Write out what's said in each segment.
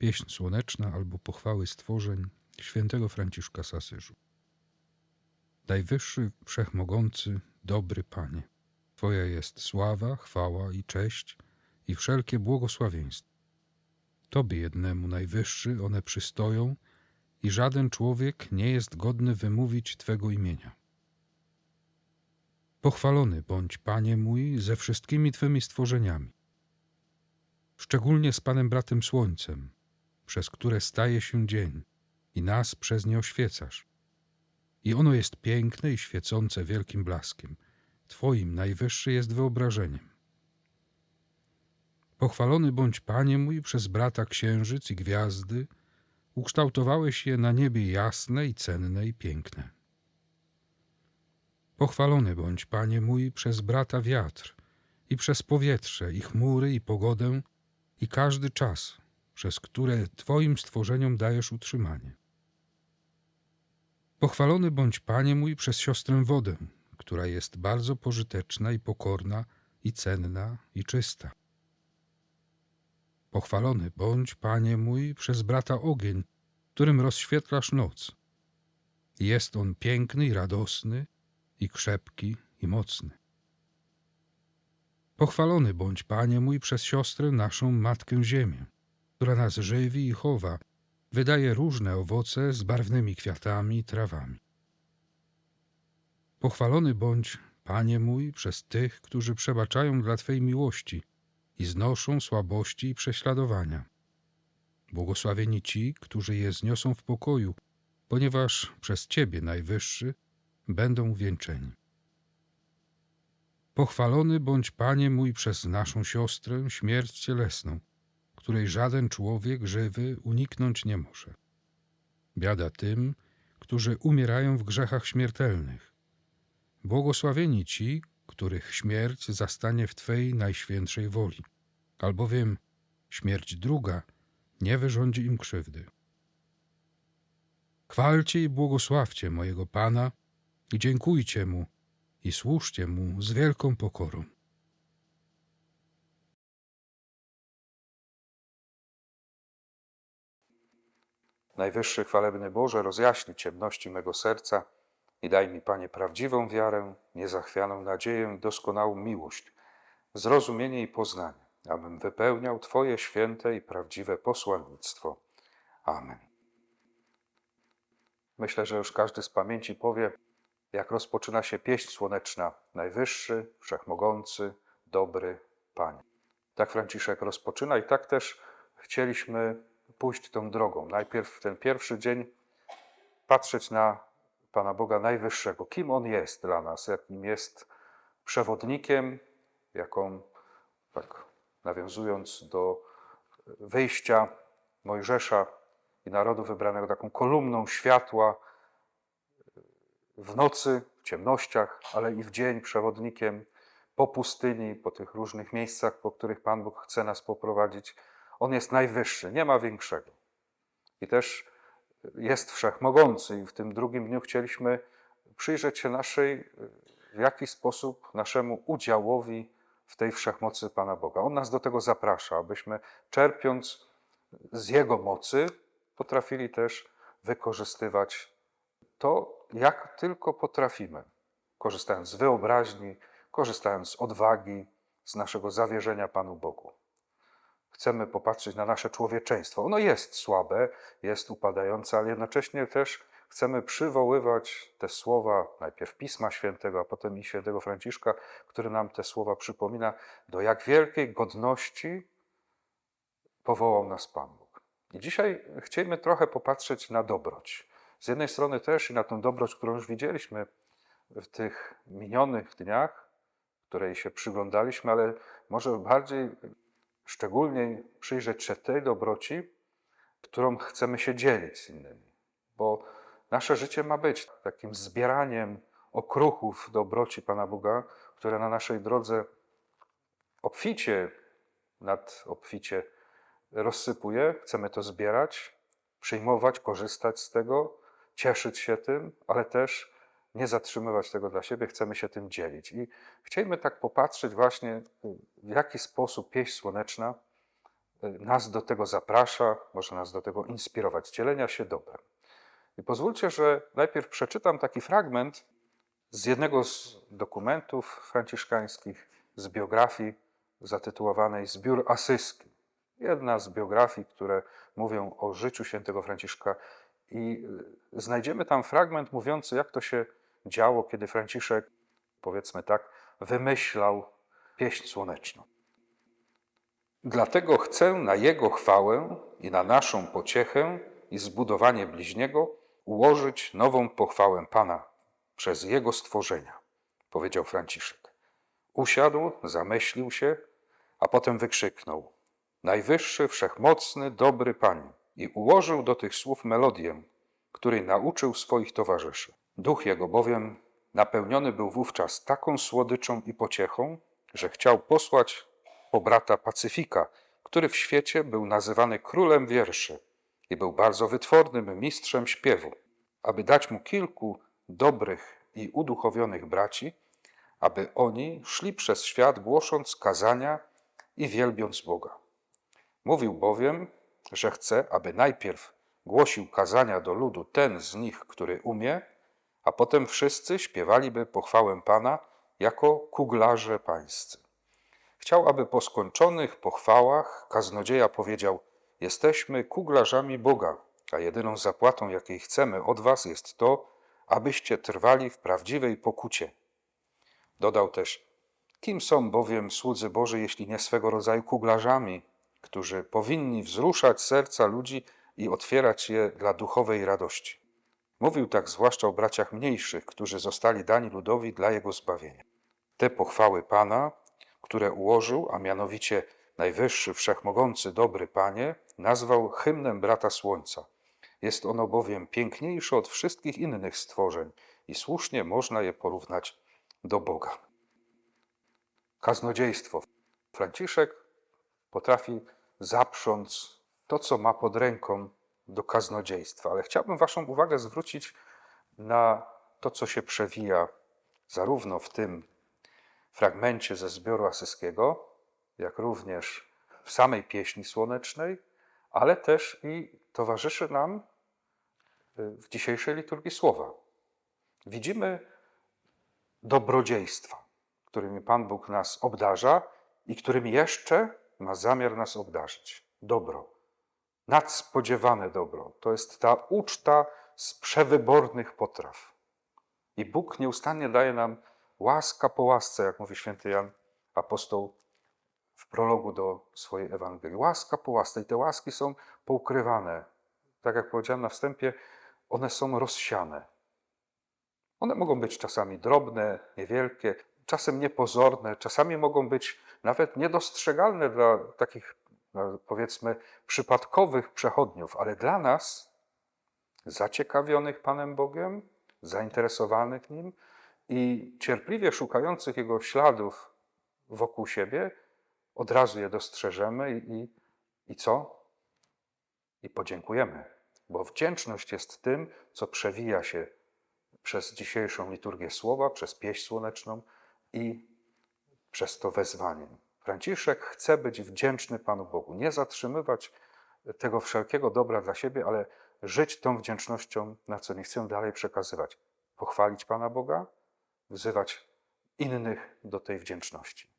Pieśń słoneczna albo pochwały stworzeń świętego Franciszka z Asyżu. Najwyższy, wszechmogący, dobry Panie, Twoja jest sława, chwała i cześć i wszelkie błogosławieństwo. Tobie jednemu najwyższy one przystoją i żaden człowiek nie jest godny wymówić Twego imienia. Pochwalony bądź, Panie mój, ze wszystkimi Twymi stworzeniami, szczególnie z Panem Bratem Słońcem, przez które staje się dzień i nas przez nie oświecasz. I ono jest piękne i świecące wielkim blaskiem. Twoim najwyższy jest wyobrażeniem. Pochwalony bądź, Panie mój, przez brata księżyc i gwiazdy, ukształtowałeś je na niebie jasne i cenne i piękne. Pochwalony bądź, Panie mój, przez brata wiatr i przez powietrze, i chmury, i pogodę, i każdy czas, przez które Twoim stworzeniom dajesz utrzymanie. Pochwalony bądź, Panie mój, przez siostrę wodę, która jest bardzo pożyteczna i pokorna, i cenna, i czysta. Pochwalony bądź, Panie mój, przez brata ogień, którym rozświetlasz noc. Jest on piękny i radosny, i krzepki, i mocny. Pochwalony bądź, Panie mój, przez siostrę naszą Matkę Ziemię, która nas żywi i chowa, wydaje różne owoce z barwnymi kwiatami i trawami. Pochwalony bądź, Panie mój, przez tych, którzy przebaczają dla Twej miłości i znoszą słabości i prześladowania. Błogosławieni ci, którzy je zniosą w pokoju, ponieważ przez Ciebie, Najwyższy, będą wieńczeni. Pochwalony bądź, Panie mój, przez naszą siostrę śmierć cielesną, której żaden człowiek żywy uniknąć nie może. Biada tym, którzy umierają w grzechach śmiertelnych. Błogosławieni ci, których śmierć zastanie w Twej najświętszej woli, albowiem śmierć druga nie wyrządzi im krzywdy. Chwalcie i błogosławcie mojego Pana i dziękujcie Mu i służcie Mu z wielką pokorą. Najwyższy chwalebny Boże, rozjaśnij ciemności mego serca i daj mi, Panie, prawdziwą wiarę, niezachwianą nadzieję, doskonałą miłość, zrozumienie i poznanie, abym wypełniał Twoje święte i prawdziwe posłannictwo. Amen. Myślę, że już każdy z pamięci powie, jak rozpoczyna się pieśń słoneczna. Najwyższy, wszechmogący, dobry Panie. Tak Franciszek rozpoczyna i tak też chcieliśmy pójść tą drogą. Najpierw ten pierwszy dzień patrzeć na Pana Boga Najwyższego. Kim On jest dla nas, jakim jest przewodnikiem, jaką, tak nawiązując do wyjścia Mojżesza i narodu wybranego, taką kolumną światła w nocy, w ciemnościach, ale i w dzień przewodnikiem po pustyni, po tych różnych miejscach, po których Pan Bóg chce nas poprowadzić. On jest najwyższy, nie ma większego. I też jest wszechmogący. I w tym drugim dniu chcieliśmy przyjrzeć się naszej, w jaki sposób naszemu udziałowi w tej wszechmocy Pana Boga. On nas do tego zaprasza, abyśmy czerpiąc z Jego mocy, potrafili też wykorzystywać to, jak tylko potrafimy, korzystając z wyobraźni, korzystając z odwagi, z naszego zawierzenia Panu Bogu. Chcemy popatrzeć na nasze człowieczeństwo. Ono jest słabe, jest upadające, ale jednocześnie też chcemy przywoływać te słowa, najpierw Pisma Świętego, a potem i Świętego Franciszka, który nam te słowa przypomina, do jak wielkiej godności powołał nas Pan Bóg. I dzisiaj chcemy trochę popatrzeć na dobroć. Z jednej strony też i na tę dobroć, którą już widzieliśmy w tych minionych dniach, której się przyglądaliśmy, ale może bardziej szczególnie przyjrzeć się tej dobroci, którą chcemy się dzielić z innymi. Bo nasze życie ma być takim zbieraniem okruchów dobroci Pana Boga, które na naszej drodze obficie, nad obficie rozsypuje. Chcemy to zbierać, przyjmować, korzystać z tego, cieszyć się tym, ale też nie zatrzymywać tego dla siebie, chcemy się tym dzielić. I chcielibyśmy tak popatrzeć właśnie, w jaki sposób pieśń słoneczna y, nas do tego zaprasza, może nas do tego inspirować, dzielenia się dobrem. I pozwólcie, że najpierw przeczytam taki fragment z jednego z dokumentów franciszkańskich, z biografii zatytułowanej Zbiór Asyski. Jedna z biografii, które mówią o życiu świętego Franciszka i y, znajdziemy tam fragment mówiący, jak to się działo, kiedy Franciszek, powiedzmy tak, wymyślał pieśń słoneczną. Dlatego chcę na Jego chwałę i na naszą pociechę i zbudowanie bliźniego ułożyć nową pochwałę Pana przez Jego stworzenia, powiedział Franciszek. Usiadł, zamyślił się, a potem wykrzyknął: Najwyższy, wszechmocny, dobry Panie, i ułożył do tych słów melodię, której nauczył swoich towarzyszy. Duch jego bowiem napełniony był wówczas taką słodyczą i pociechą, że chciał posłać po brata Pacyfika, który w świecie był nazywany królem wierszy i był bardzo wytwornym mistrzem śpiewu, aby dać mu kilku dobrych i uduchowionych braci, aby oni szli przez świat głosząc kazania i wielbiąc Boga. Mówił bowiem, że chce, aby najpierw głosił kazania do ludu ten z nich, który umie, a potem wszyscy śpiewaliby pochwałę Pana jako kuglarze pańscy. Chciał, aby po skończonych pochwałach kaznodzieja powiedział: Jesteśmy kuglarzami Boga, a jedyną zapłatą, jakiej chcemy od Was, jest to, abyście trwali w prawdziwej pokucie. Dodał też: Kim są bowiem słudzy Boży, jeśli nie swego rodzaju kuglarzami, którzy powinni wzruszać serca ludzi i otwierać je dla duchowej radości? Mówił tak zwłaszcza o braciach mniejszych, którzy zostali dani ludowi dla jego zbawienia. Te pochwały Pana, które ułożył, a mianowicie Najwyższy, Wszechmogący, Dobry Panie, nazwał hymnem brata Słońca. Jest ono bowiem piękniejsze od wszystkich innych stworzeń i słusznie można je porównać do Boga. Kaznodziejstwo. Franciszek potrafi zaprząc to, co ma pod ręką do kaznodziejstwa, ale chciałbym Waszą uwagę zwrócić na to, co się przewija zarówno w tym fragmencie ze zbioru asyskiego, jak również w samej pieśni słonecznej, ale też i towarzyszy nam y, w dzisiejszej liturgii słowa. Widzimy dobrodziejstwa, którymi Pan Bóg nas obdarza i którymi jeszcze ma zamiar nas obdarzyć. Dobro, nadspodziewane dobro. To jest ta uczta z przewybornych potraw. I Bóg nieustannie daje nam łaska po łasce, jak mówi święty Jan apostoł w prologu do swojej Ewangelii. Łaska po łasce. I te łaski są poukrywane. Tak jak powiedziałem na wstępie, one są rozsiane. One mogą być czasami drobne, niewielkie, czasem niepozorne, czasami mogą być nawet niedostrzegalne dla takich, no, powiedzmy, przypadkowych przechodniów, ale dla nas, zaciekawionych Panem Bogiem, zainteresowanych Nim i cierpliwie szukających Jego śladów wokół siebie, od razu je dostrzeżemy i, i, i co? I podziękujemy, bo wdzięczność jest tym, co przewija się przez dzisiejszą liturgię słowa, przez pieśń słoneczną i przez to wezwanie. Franciszek chce być wdzięczny Panu Bogu, nie zatrzymywać tego wszelkiego dobra dla siebie, ale żyć tą wdzięcznością, na co nie chcę dalej przekazywać. Pochwalić Pana Boga, wzywać innych do tej wdzięczności.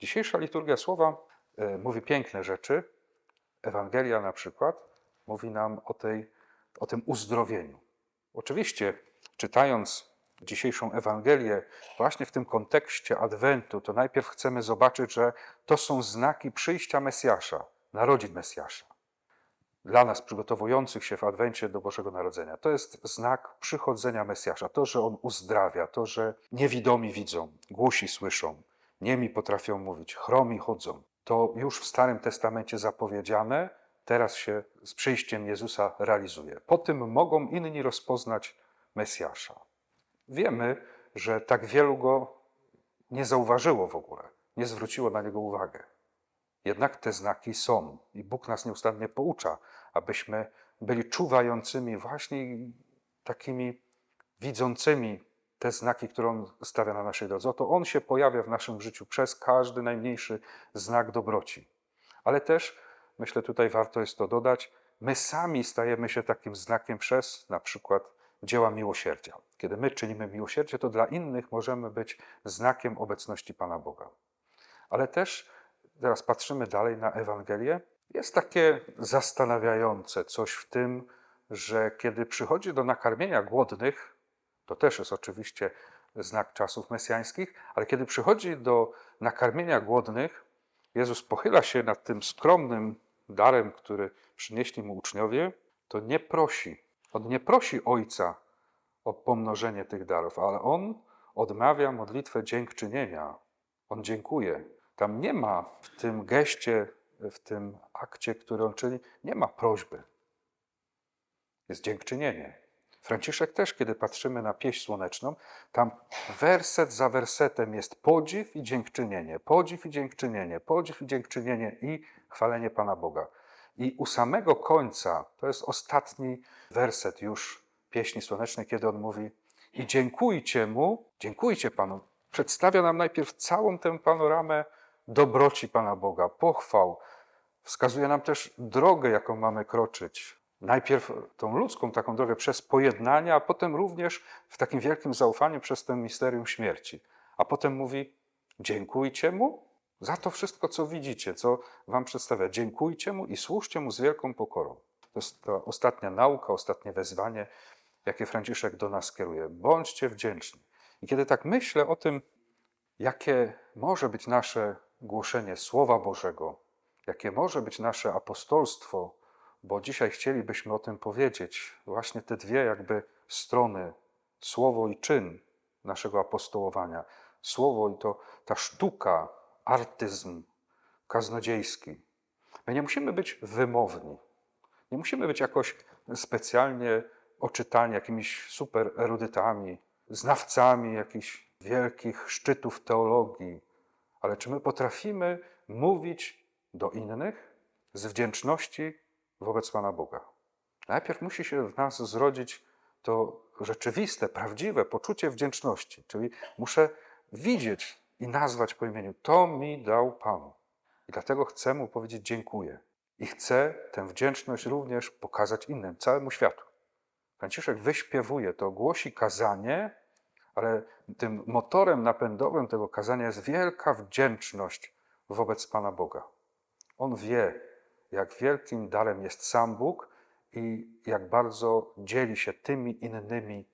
Dzisiejsza liturgia słowa y, mówi piękne rzeczy. Ewangelia na przykład mówi nam o, tej, o tym uzdrowieniu. Oczywiście, czytając dzisiejszą Ewangelię właśnie w tym kontekście Adwentu, to najpierw chcemy zobaczyć, że to są znaki przyjścia Mesjasza, narodzin Mesjasza. Dla nas przygotowujących się w Adwencie do Bożego Narodzenia. To jest znak przychodzenia Mesjasza. To, że On uzdrawia, to, że niewidomi widzą, głusi słyszą, niemi potrafią mówić, chromi chodzą. To już w Starym Testamencie zapowiedziane, teraz się z przyjściem Jezusa realizuje. Po tym mogą inni rozpoznać Mesjasza. Wiemy, że tak wielu go nie zauważyło w ogóle, nie zwróciło na niego uwagę. Jednak te znaki są i Bóg nas nieustannie poucza, abyśmy byli czuwającymi, właśnie takimi widzącymi te znaki, które On stawia na naszej drodze. Oto On się pojawia w naszym życiu przez każdy najmniejszy znak dobroci. Ale też myślę tutaj warto jest to dodać, my sami stajemy się takim znakiem przez na przykład dzieła miłosierdzia. Kiedy my czynimy miłosierdzie, to dla innych możemy być znakiem obecności Pana Boga. Ale też teraz patrzymy dalej na Ewangelię. Jest takie zastanawiające coś w tym, że kiedy przychodzi do nakarmienia głodnych, to też jest oczywiście znak czasów mesjańskich, ale kiedy przychodzi do nakarmienia głodnych, Jezus pochyla się nad tym skromnym darem, który przynieśli mu uczniowie, to nie prosi. On nie prosi Ojca o pomnożenie tych darów, ale on odmawia modlitwę dziękczynienia. On dziękuje. Tam nie ma w tym geście, w tym akcie, który on czyni, nie ma prośby. Jest dziękczynienie. Franciszek też, kiedy patrzymy na pieśń słoneczną, tam werset za wersetem jest podziw i dziękczynienie, podziw i dziękczynienie, podziw i dziękczynienie i chwalenie Pana Boga. I u samego końca, to jest ostatni werset już pieśni słonecznej, kiedy on mówi i dziękujcie Mu, dziękujcie Panu. Przedstawia nam najpierw całą tę panoramę dobroci Pana Boga, pochwał. Wskazuje nam też drogę, jaką mamy kroczyć. Najpierw tą ludzką taką drogę przez pojednanie, a potem również w takim wielkim zaufaniu przez ten misterium śmierci. A potem mówi: Dziękujcie mu za to wszystko, co widzicie, co wam przedstawia. Dziękujcie mu i służcie mu z wielką pokorą. To jest ta ostatnia nauka, ostatnie wezwanie, jakie Franciszek do nas kieruje. Bądźcie wdzięczni. I kiedy tak myślę o tym, jakie może być nasze głoszenie Słowa Bożego, jakie może być nasze apostolstwo, bo dzisiaj chcielibyśmy o tym powiedzieć, właśnie te dwie jakby strony, słowo i czyn naszego apostołowania. Słowo i to ta sztuka, artyzm kaznodziejski. My nie musimy być wymowni, nie musimy być jakoś specjalnie oczytani jakimiś super erudytami, znawcami jakichś wielkich szczytów teologii, ale czy my potrafimy mówić do innych z wdzięczności wobec Pana Boga? Najpierw musi się w nas zrodzić to rzeczywiste, prawdziwe poczucie wdzięczności, czyli muszę widzieć i nazwać po imieniu: To mi dał Pan. I dlatego chcę mu powiedzieć dziękuję. I chcę tę wdzięczność również pokazać innym, całemu światu. Franciszek wyśpiewuje to, głosi kazanie, ale tym motorem napędowym tego kazania jest wielka wdzięczność wobec Pana Boga. On wie, jak wielkim darem jest sam Bóg i jak bardzo dzieli się tymi innymi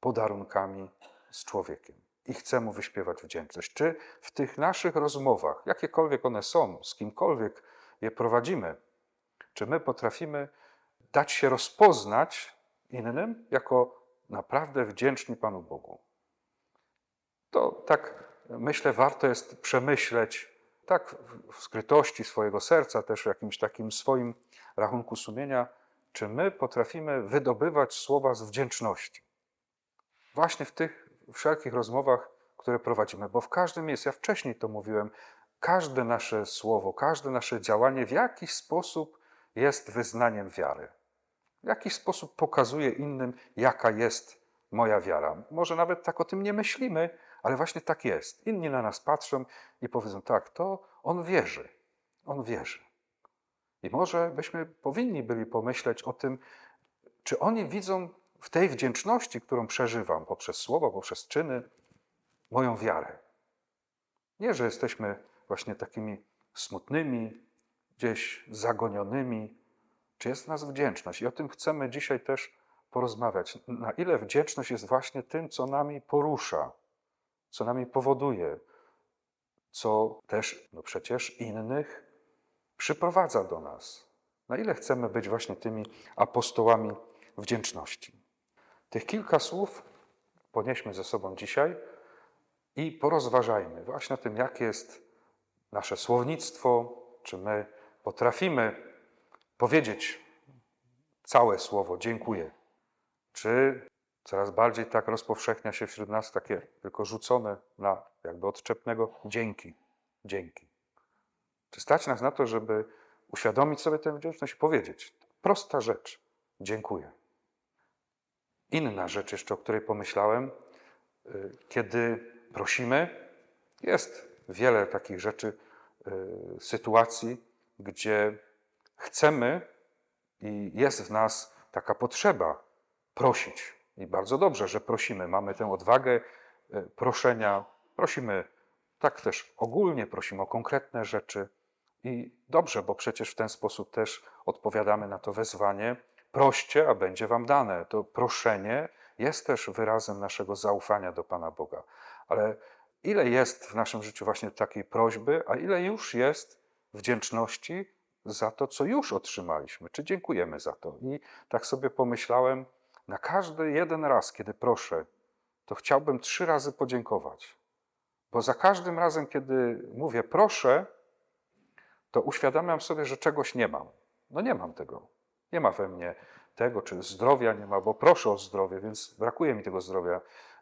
podarunkami z człowiekiem. I chce mu wyśpiewać wdzięczność. Czy w tych naszych rozmowach, jakiekolwiek one są, z kimkolwiek je prowadzimy, czy my potrafimy dać się rozpoznać innym jako naprawdę wdzięczni Panu Bogu? To tak myślę, warto jest przemyśleć, tak w skrytości swojego serca, też w jakimś takim swoim rachunku sumienia, czy my potrafimy wydobywać słowa z wdzięczności. Właśnie w tych wszelkich rozmowach, które prowadzimy, bo w każdym jest, ja wcześniej to mówiłem, każde nasze słowo, każde nasze działanie w jakiś sposób jest wyznaniem wiary. W jakiś sposób pokazuje innym, jaka jest moja wiara. Może nawet tak o tym nie myślimy, ale właśnie tak jest. Inni na nas patrzą i powiedzą: Tak, to on wierzy. On wierzy. I może byśmy powinni byli pomyśleć o tym, czy oni widzą w tej wdzięczności, którą przeżywam poprzez słowa, poprzez czyny, moją wiarę. Nie, że jesteśmy właśnie takimi smutnymi, gdzieś zagonionymi, czy jest w nas wdzięczność. I o tym chcemy dzisiaj też porozmawiać. Na ile wdzięczność jest właśnie tym, co nami porusza, co nami powoduje, co też no przecież innych przyprowadza do nas. Na ile chcemy być właśnie tymi apostołami wdzięczności. Tych kilka słów ponieśmy ze sobą dzisiaj i porozważajmy właśnie o tym, jakie jest nasze słownictwo, czy my potrafimy powiedzieć całe słowo dziękuję, czy coraz bardziej tak rozpowszechnia się wśród nas takie tylko rzucone na jakby odczepnego dzięki, dzięki. Czy stać nas na to, żeby uświadomić sobie tę wdzięczność i powiedzieć, prosta rzecz, dziękuję. Inna rzecz jeszcze, o której pomyślałem, y, kiedy prosimy, jest wiele takich rzeczy, y, sytuacji, gdzie chcemy i jest w nas taka potrzeba prosić. I bardzo dobrze, że prosimy. Mamy tę odwagę e, proszenia. Prosimy tak też ogólnie, prosimy o konkretne rzeczy. I dobrze, bo przecież w ten sposób też odpowiadamy na to wezwanie. Proście, a będzie wam dane. To proszenie jest też wyrazem naszego zaufania do Pana Boga. Ale ile jest w naszym życiu właśnie takiej prośby, a ile już jest wdzięczności za to, co już otrzymaliśmy? Czy dziękujemy za to? I tak sobie pomyślałem, na każdy jeden raz, kiedy proszę, to chciałbym trzy razy podziękować. Bo za każdym razem, kiedy mówię proszę, to uświadamiam sobie, że czegoś nie mam. No nie mam tego. Nie ma we mnie tego, czy zdrowia nie ma, bo proszę o zdrowie, więc brakuje mi tego zdrowia.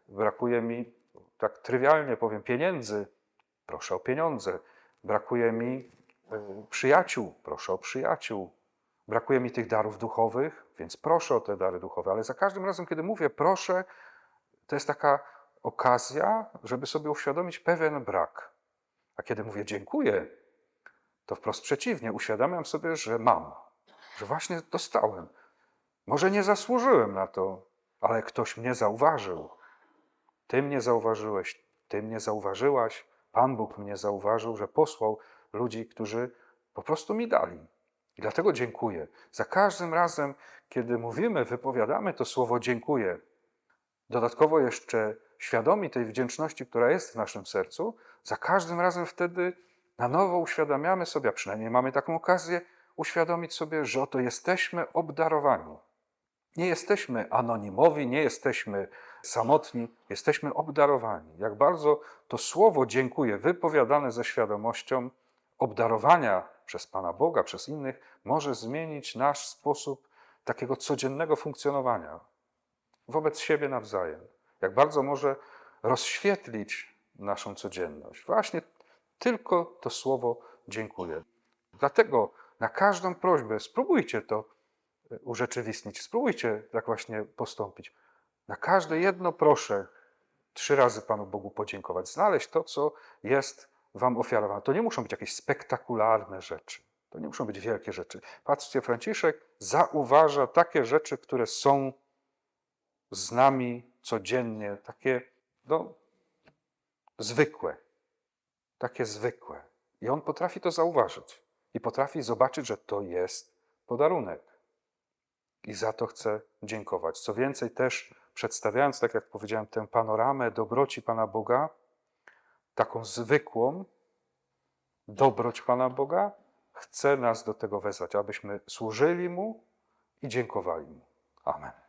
Brakuje mi, tak trywialnie powiem, pieniędzy. Proszę o pieniądze. Brakuje mi przyjaciół. Proszę o przyjaciół. Brakuje mi tych darów duchowych, więc proszę o te dary duchowe. Ale za każdym razem, kiedy mówię proszę, to jest taka okazja, żeby sobie uświadomić pewien brak. A kiedy mówię dziękuję, to wprost przeciwnie, uświadamiam sobie, że mam, że właśnie dostałem. Może nie zasłużyłem na to, ale ktoś mnie zauważył. Ty mnie zauważyłeś, ty mnie zauważyłaś, Pan Bóg mnie zauważył, że posłał ludzi, którzy po prostu mi dali. I dlatego dziękuję. Za każdym razem, kiedy mówimy, wypowiadamy to słowo dziękuję, dodatkowo jeszcze świadomi tej wdzięczności, która jest w naszym sercu, za każdym razem wtedy na nowo uświadamiamy sobie, a przynajmniej mamy taką okazję, uświadomić sobie, że oto jesteśmy obdarowani. Nie jesteśmy anonimowi, nie jesteśmy samotni, jesteśmy obdarowani. Jak bardzo to słowo dziękuję, wypowiadane ze świadomością obdarowania przez Pana Boga, przez innych, może zmienić nasz sposób takiego codziennego funkcjonowania wobec siebie nawzajem. Jak bardzo może rozświetlić naszą codzienność. Właśnie tylko to słowo dziękuję. Dlatego na każdą prośbę spróbujcie to e, urzeczywistnić, spróbujcie tak właśnie postąpić. Na każde jedno proszę trzy razy Panu Bogu podziękować, znaleźć to, co jest Wam ofiarowane. To nie muszą być jakieś spektakularne rzeczy. To nie muszą być wielkie rzeczy. Patrzcie, Franciszek zauważa takie rzeczy, które są z nami codziennie, takie no, zwykłe. Takie zwykłe. I on potrafi to zauważyć. I potrafi zobaczyć, że to jest podarunek. I za to chcę dziękować. Co więcej, też przedstawiając, tak jak powiedziałem, tę panoramę dobroci Pana Boga, taką zwykłą dobroć Pana Boga, chce nas do tego wezwać, abyśmy służyli Mu i dziękowali Mu. Amen.